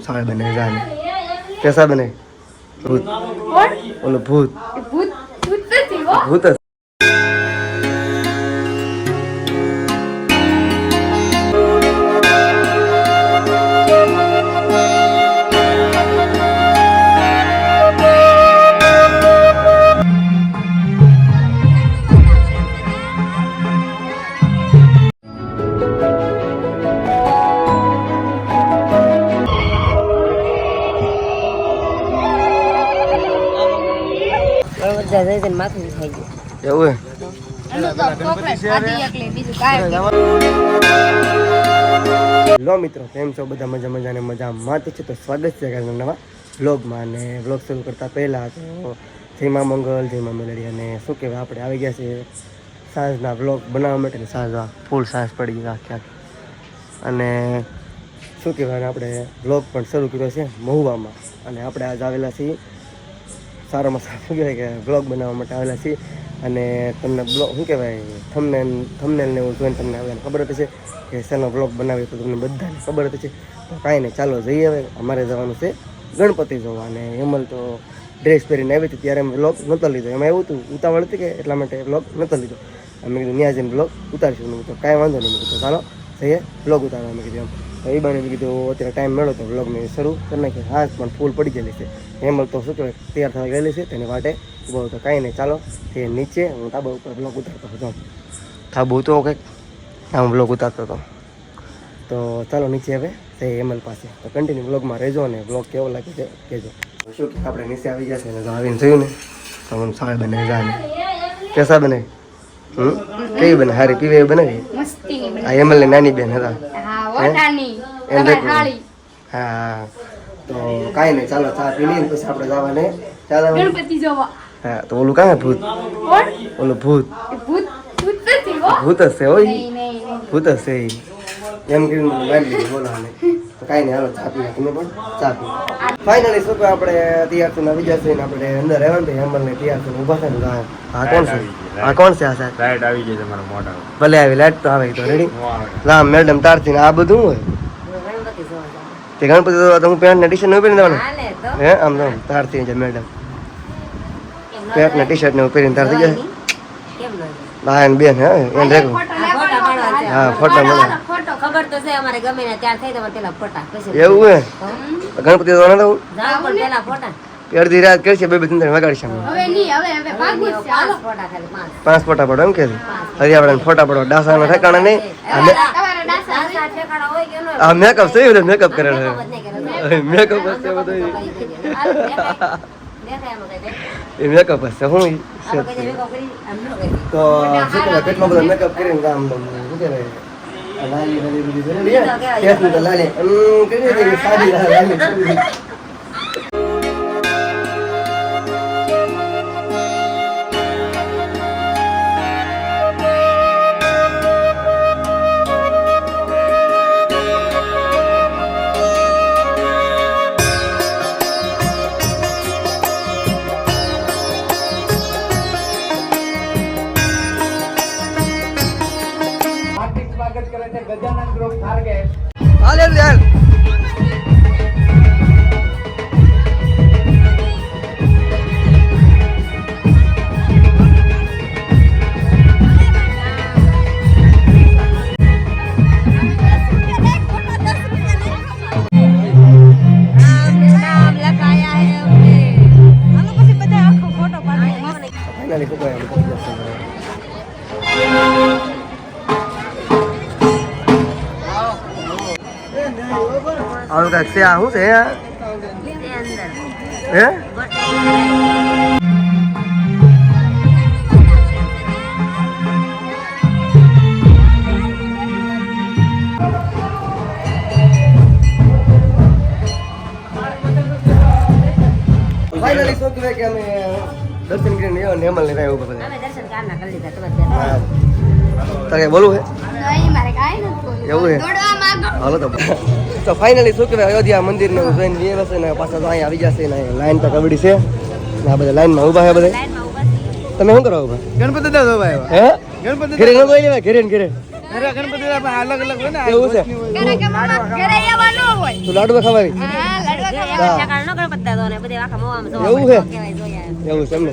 સાળ બને જાને કેસા બને? ભૂત. ઓલો ભૂત. ભૂત? ભૂત ભૂત બધા જઈ જઈને માથું ખાઈ ગયું લો મિત્રો, કેમ છો? બધા મજા મજાને મજામાં માતે છે. તો સ્વાગત છે નવા વ્લોગમાં અને વ્લોગ શરૂ કરતા પહેલાં તો જય મા મંગલ, જય મેલડી અને શું કહેવાય, આપણે આવી ગયા છે સાંજના વ્લોગ બનાવવા માટે ને ફૂલ સાંજ પડી આખી આખી. અને શું કહેવાય આપણે વ્લોગ પણ શરૂ કર્યો છે મહુવામાં. અને આપણે આજ આવેલા છીએ સારામાં સારું શું કહેવાય કે બ્લોગ બનાવવા માટે આવેલા છીએ. અને તમને બ્લોગ શું કહેવાય થમનેલ થમનેલને એવું જોઈને તમને બધાને ખબર જ છે કે શેનો બ્લોગ બનાવીએ તો તમને બધાને ખબર જ છે તો કાંઈ નહીં, ચાલો જઈએ હવે. અમારે જવાનું છે ગણપતિ જોવા. અને હેમલ તો ડ્રેસ પહેરીને આવી હતી, ત્યારે અમે બ્લોગ નહોતો લીધો. એમાં એવું હતું, ઉતાવળ હતી કે એટલા માટે બ્લોગ નહોતો લીધો. અમે કીધું ત્યાં જઈને બ્લોગ ઉતારશું. મેં કીધું, કાંઈ વાંધો નહીં. મેં કીધું, ચાલો, જઈએ બ્લોગ ઉતારવા. મેં કીધું એમ. એ બાને કીધું, અત્યારે ટાઈમ મળ્યો તો બ્લોગ મેં શરૂ કરી નાખ્યો હા, પણ ફૂલ પડી ગયેલી છે. હેમલ તો શું કહેવાય તૈયાર થવા ગયેલી છે તેની માટે બહુ તો કાંઈ નહીં. ચાલો તે નીચે હું તાબા ઉપર બ્લોક ઉતારતો હતો. ધાબો તો કંઈક હું બ્લોક ઉતારતો હતો. તો ચાલો નીચે હવે તે હેમલ પાસે. તો કન્ટિન્યુ બ્લોગમાં રહેજો અને બ્લોગ કેવો લાગે છે કહેજો. શું કે આપણે નીચે આવી ગયા છે ને આવીને થયું ને તો મને સાળ બને જાને કેસા બને? કેવી બને? હારી પીવે બનાવી આ હેમલ ને નાની બેન હતા. હા હા. તો કાંઈ નહીં ચાલો ચા પી લઈએ પછી આપણે જવાને. ચાલો ગણપતિ જોવા. હા તો ઓલું કાં ભૂત? કોણ? ઓલું ભૂત. ભૂત? ભૂત નથી હો. ભૂત જ છે હોય? નહીં નહીં નહીં. ભૂત જ છે એમ કરીને મને મારી લીધું બોલાવાને. તો કાંઈ નહીં હાલો ચા પીએ. તમે પણ ચા પીઓ. ફાઇનલી શું કહે આપણે તૈયાર થઈને આવી જશે ને આપણે અંદર રહેવાનું ને હેમલ ને તૈયાર થઈને ઊભા થઈને આ- આ કોણ છે? આ કોણ છે આ સાહેબ? લાઈટ આવી ગઈ તમારા મોઢા ભલે આવી લાઈટ તો આવે તો રેડી હું ના મેડમ તારથી આ બધું હોય. તે ગણપતિ તો તમે હું પેન્ટ ને ટી શર્ટ પહેરીને જવાનું હાલે હે? આમ તો તારથી છે મેડમ કેમ ન પેન્ટ ને ટી શર્ટ ને પહેરીને તાર થઈ જાય? કેમ ન ભાઈ ને બેન હે? એને છે. હા ફોટો મળે ફોટો ખબર તો છે અમારે ગમે ને ત્યાં થઈ તમારે પેલા ફોટા પછી એવું હે ગણપતિ તો ના દઉં જાઓ પણ પેલા ફોટા. અડધી રાત કરશે બે બે ત્રણ ત્રણ વગાડશે હવે નહીં હવે હવે ભાગવું છે. પાંચ ફોટા ખાલી પાંચ. પાંચ ફોટા પડો એમ કે આપણે ફોટા પડો ડાસાના ઠેકાણા નહીં. આ મેકઅપ છે એવું મેકઅપ કરેલો છે. કરેલો. મેકઅપ હશે બધું. કરી. એ મેકઅપ હશે હું કરી કરી. તો શું કહેવાય કેટલો બધો મેકઅપ કરીને કામ તો શું આ લાલી લાલી બધી હે? લાલી. હમ, કરી સાદી લાલી આવું કાંઈક છે આ શું છે? હે? ફાઇનલી શું કહેવાય કે અમે દર્શન કરીને આવ્યા ને હેમલ ને કાંઈ એવું બધા. દર્શન કારના કરી લીધા તારે બોલવું હે એવું છે? હાલો તો. તો ફાઇનલી શું કહેવાય અયોધ્યા મંદિરને હું જોઈને બે વર્ષે ને પાછા તો અહીંયા આવી જશે ને લાઈન તો કબડી છે. ને આ બધા લાઈનમાં ઊભા છે બધા. ઊભા. તમે શું કરો ઊભા? ગણપતિ દાદા ભાઈ હે? ગણપતિ ઘરે ન બોલી ઘરે ને ઘરે? ગણપતિ બાપા અલગ અલગ હોય ને એવું છે? ઘરે કે મમ્મા ઘરે આવવા ન હોય. તું લાડવા ખાવાની હા લાડવા ખાવા હા. ઠેકાણ ન ગણપતિ દાદો ને બધે આખા મોવામાં જોવા એવું છે? તો કહેવાય જોયા. એવું છે એમને.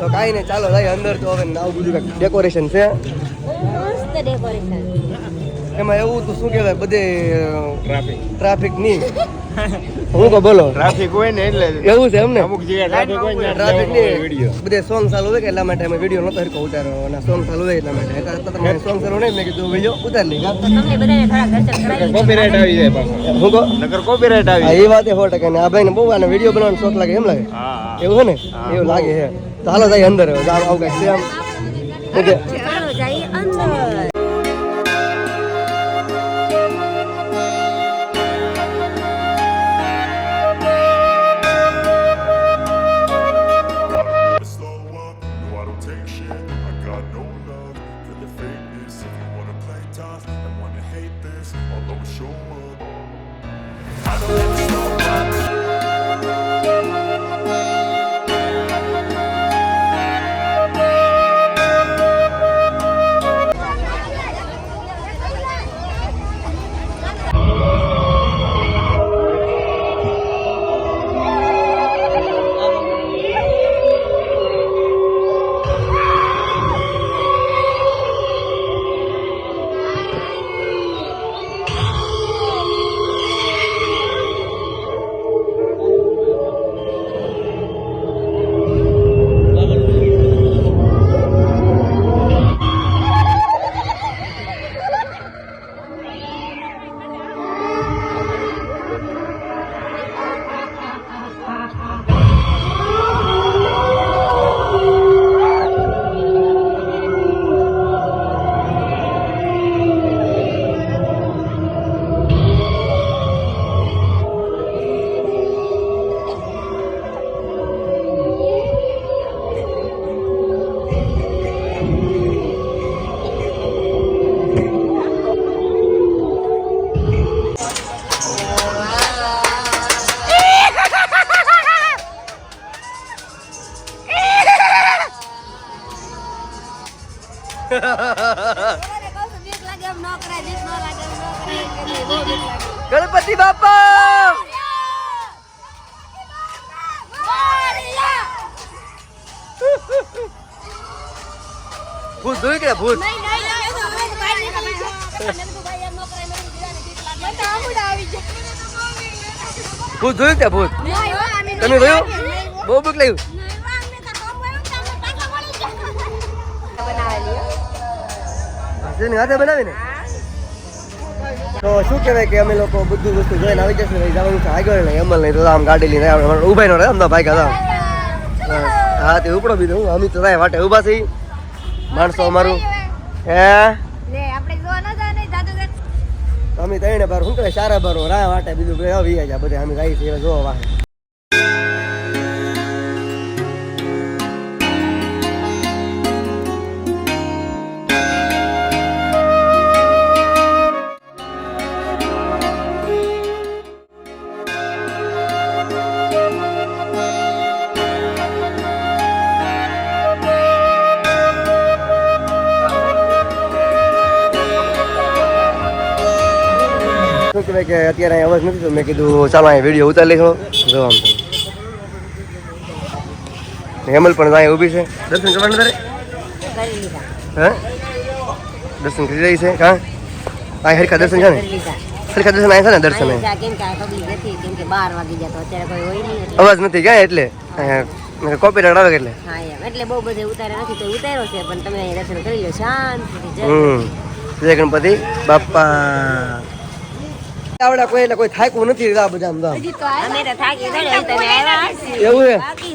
તો કાંઈ નહીં ચાલો અંદર તો હવે નાવ બધું કાંઈક ડેકોરેશન છે. એમાં એવું તો શું કહેવાય બધે ટ્રાફિક નહીં હું તો બોલો. ટ્રાફિક હોય ને એટલે એવું છે એમને અમુક જગ્યાએ ટ્રાફિક હોય ને ટ્રાફિક વીડિયો નહીં બધે સોંગ ચાલુ હોય કે એટલા માટે અમે વીડિયો નતો હરકો ઉતાર્યો અને સોંગ ચાલુ હોય એટલા માટે. એટલે તો સોંગ ચાલુ નહીં મેં કીધું વીડિયો ઉતારી લઈ તમને બધાને થોડા કોપીરાઇટ આવી જાય પાછો. હું કહો? નકર કોપીરાઈટ આવી જાય. એ વાત સો ટકા ને. આ ભાઈને બહુ આને વીડિયો બનાવવાનો શોખ લાગે એમ લાગે? હા હા. એવું છે ને? એવું લાગે છે. તો હાલો જાય અંદર. આવું કઈ છે આમ ગણપતિ બાપા! ભૂત જોઈ કે ભૂત? ભૂત જોયું કે ભૂત? તમે જોયું? બહુ બીક લાગ્યું. હાથે બનાવીને? તો શું કહેવાય કે અમે લોકો બધું વસ્તુ જોઈને આવી જશે ભાઈ જવાનું છે. આગળ નહીં અમલ નહીં. તો આમ ગાડી લઈને આપણે ઊભા નો રહે અમદાવાદ ભાઈ કાઢા હા તે ઉપડો બીજું. હું અમી તો થાય વાટે ઊભા થઈ માણસો અમારું. હે? અમે તઈને બાર શું કહે સારા બારો રા વાટે બીજું કઈ આવી જાય બધા અમે જાય છે જોવા વાહે. શું કહેવાય કે અત્યારે અહીં અવાજ નથી તો મેં કીધું ચાલો અહીં વીડિયો ઉતારી લઈશું જો આમ હેમલ પણ અહીં ઊભી છે. દર્શન કરવા તારે? હે? દર્શન કરી રહી છે કાં અહીં હરખા દર્શન છે ને? હરખા દર્શન અહીંયા છે ને દર્શન? અવાજ નથી ક્યાં એટલે? કોપીરાઇટ આવે કે એટલે એટલે બહુ બધે ઉતારે નથી તો ઉતાર્યો છે પણ તમે દર્શન કરી લો. શાંતિથી જય ગણપતિ બાપા આવડા કોઈ એટલે કોઈ થાક્યું નથી આ બધા આમ અમે તો થાકી ગયા તમે આવ્યા એવું છે?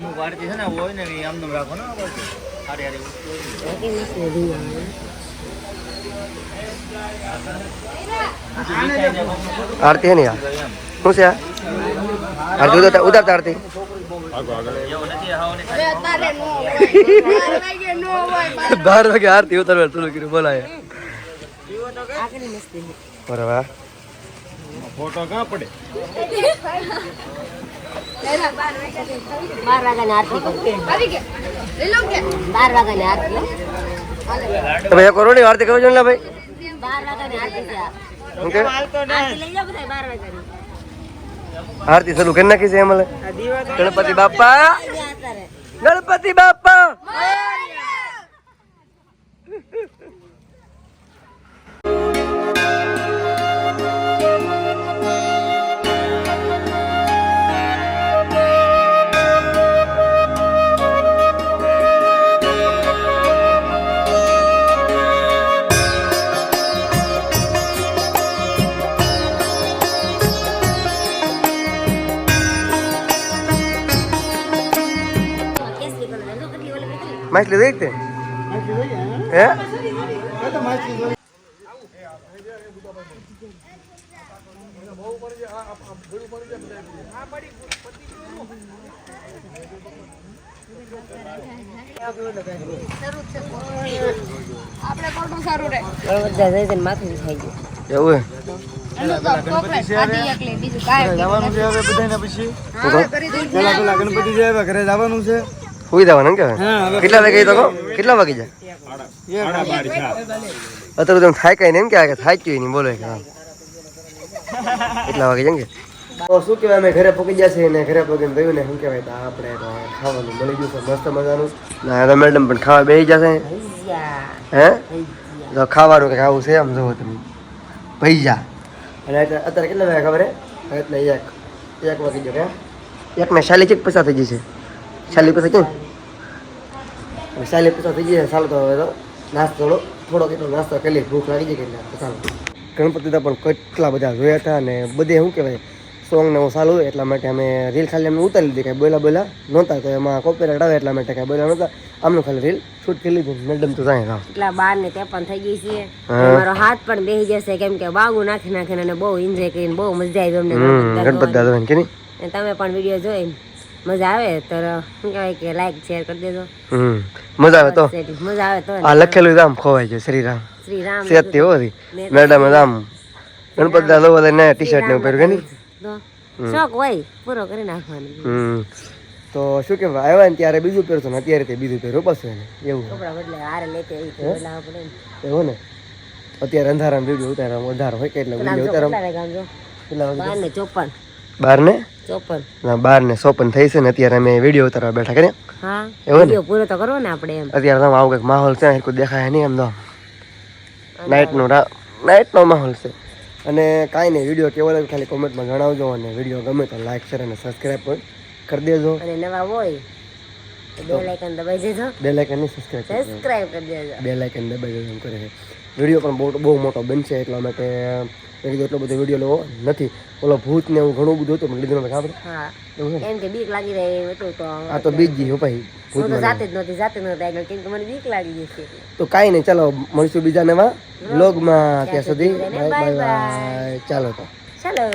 હું વારતી છે ને હોય ને એ આમનું રાખો ને હારી હારી. આરતી શું છે આરતી ઉતારતા આરતી. બાર વાગે આરતી ઉતારવા ચાલુ કર્યું બોલાય. બરાબર. ફોટો કા પડે? બાર વાગ્યાની આરતી બાર વાગ્યાની આરતી. તમે એક કરો ને આરતી કરો છો ને ભાઈ? બાર વાગ્યાની આરતી આરતી કરી નાખી છે એમ ગણપતિ બાપા. ગણપતિ બાપા. હા? દઈ તે પેલા પેલા ગણપતિ છે હવે ઘરે જવાનું છે. સુઈ જવાનું કે કેટલા વાગે તો કેટલા વાગે જાય? અત્યારે તમે થાય કઈ ને એમ કે થાય જ નહીં બોલે કે કેટલા વાગે જંગે તો શું કહેવાય અમે ઘરે પહોંચી ગયા છે ને ઘરે પહોંચીને થયું ને શું કહેવાય તો આપણે તો ખાવાનું મળી ગયું છે મસ્ત મજાનું. ના તો મેડમ પણ ખાવા બેસી જશે. હે? તો ખાવાનું કે ખાવું છે આમ જોવો તમે. પૈસા અને અત્યારે કેટલા વાગે ખબર હે? એટલે એક. એક વાગી ગયો કે? એક ને શાલી ચેક પૈસા થઈ જશે શાલી પૈસા કેમ? હવે શાલી પૈસા થઈ જાય ચાલો તો હવે તો નાસ્તો થોડો કેટલો નાસ્તો કરી લઈએ. ભૂખ લાગી જાય એટલે ચાલો. ગણપતિ પણ કેટલા બધા જોયા હતા અને બધે શું કહેવાય સોંગ ને હું ચાલુ એટલા માટે અમે રીલ ખાલી અમે ઉતારી લીધી કાંઈ બોલા બોલા નહોતા તો એમાં કોપીરાઇટ આવે એટલા માટે કાંઈ બોલા નહોતા. આમનું ખાલી રીલ શૂટ કરી લીધું મેડમ તો જાય એટલા બાર ને ત્રેપન થઈ ગઈ છે. મારો હાથ પણ બેસી જશે કેમ કે બાગુ નાખી નાખીને અને બહુ એન્જોય કરીને બહુ મજા આવી અમને ગણપતિ દાદા કે તમે પણ વીડિયો જોઈ. મજા આવે તો શું કહેવાય કે લાઈક શેર કરી દેજો. હમ. મજા આવે તો? મજા આવે તો આ લખેલું રામ ખોવાય જાય શ્રી રામ શ્રી રામ સેતી હોતી મેડમ રામ ગણપત દાદો બધા ને ટી શર્ટ ને પહેર્યું કે શોખ હોય પૂરો કરી નાખવાનો. હમ. તો શું કે આવ્યા ને ત્યારે બીજું પહેરશો ને અત્યારે તે બીજું પહેરો પડશે ને? એવું. કપડા બદલે હારે લેતે એવી ને. એવું ને? અત્યારે અંધારામાં વીડિયો ઉતારવા વધારો હોય કે એટલે વીડિયો ઉતારવા કેટલા વાગે ચોપન. બાર ને ચોપન. ના બાર ને સોપન થઈ છે ને અત્યારે અમે વીડિયો ઉતારવા બેઠા કર્યા હા. એવું ને? પૂરો તો કરવો ને આપણે એમ. અત્યારે આવું કંઈક માહોલ છે કોઈ દેખાય નહીં એમ તો. નાઇટનો નાઇટનો માહોલ છે. અને કાંઈ નહીં વીડિયો કેવો લાગે ખાલી કોમેન્ટમાં જણાવજો અને વીડિયો ગમે તો લાઈક શેર અને સબસ્ક્રાઈબ પણ કરી દેજો. અને નવા હોય તો બે લાઇકન દબાઈ દેજો. કરી સબસ્ક્રાઇબ કરી દબાઈ એમ કરે છે. વીડિયો પણ બહુ બહુ મોટો બનશે એટલા માટે મેં કીધું એટલો બધો વીડિયો લેવો નથી. ઓલો ભૂત ને એવું ઘણું બધું હતું મને લીધું નથી આપણે હા. એવું એમ કે બીક લાગી રહી હતું તો આ તો બીજી હો ભાઈ ભૂત તો જાતે જ નહોતી જાતે નહોતી આગળ. કેમ કે મને બીક લાગી ગઈ છે. તો કાંઈ નહીં ચાલો મળીશું બીજા નવા બ્લોગમાં ત્યાં સુધી સુધી બાય. બાય. ચાલો તો. ચાલો.